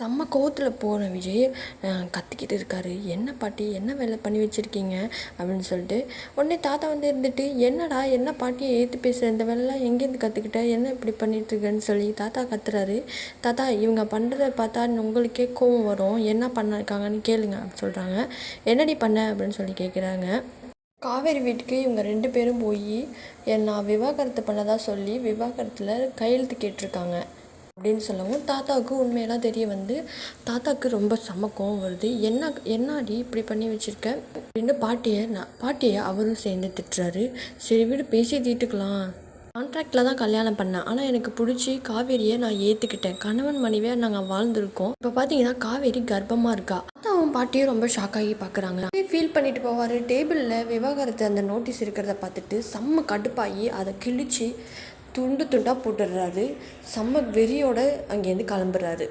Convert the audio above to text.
செம்ம கோவத்தில் போன விஜய். கத்திக்கிட்டு இருக்காரு. என்ன பாட்டி? என்ன வேலை பண்ணி வச்சுருக்கீங்க? அப்படின்னு சொல்லிட்டு. உடனே தாத்தா வந்து இருந்துட்டு என்னடா? என்ன பாட்டியை ஏற்று பேசுகிற இந்த வேலைலாம் எங்கேருந்து கற்றுக்கிட்ட என்ன இப்படி பண்ணிட்டுருக்கன்னு சொல்லி தாத்தா கத்துறாரு. தாத்தா இவங்க பண்ணுறத பார்த்தா உங்களுக்கே கோவம் வரும். என்ன பண்ணிருக்காங்கன்னு கேளுங்க அப்படின்னு சொல்கிறாங்க என்னடி பண்ண? அப்படின்னு சொல்லி கேட்குறாங்க காவேரி வீட்டுக்கு இவங்க ரெண்டு பேரும் போய் நான் விவாகரத்து பண்ணதாக சொல்லி விவாகரத்தில் கையெழுத்து கேட்டிருக்காங்க. அப்படின்னு சொல்லவும் தாத்தாவுக்கு உண்மையெல்லாம் தெரிய வந்து தாத்தாவுக்கு ரொம்ப செம கோவம் வருது. என்ன என்னாடி இப்படி பண்ணி வச்சுருக்க? அப்படின்னு பாட்டியை நான் பாட்டியை அவரும் சேர்ந்து திட்டுறாரு. சரி வீடு பேசி தீட்டுக்கலாம் கான்ட்ராக்டில் தான் கல்யாணம் பண்ணேன். ஆனால் எனக்கு பிடிச்சி காவேரியை நான் ஏற்றுக்கிட்டேன் கணவன் மனைவியாக நாங்கள் வாழ்ந்துருக்கோம். இப்போ பார்த்தீங்கன்னா காவேரி கர்ப்பமாக இருக்கா? அவன் பாட்டியும் ரொம்ப ஷாக் ஆகி பார்க்குறாங்க ஃபீல் பண்ணிட்டு போவார். டேபிளில் விவாகரத்து அந்த நோட்டீஸ் இருக்கிறத பார்த்துட்டு செம்ம கடுப்பாகி அதை கிழிச்சு துண்டு துண்டாக போட்டுடுறாரு. செம்ம வெறியோட அங்கேருந்து கிளம்புறாரு.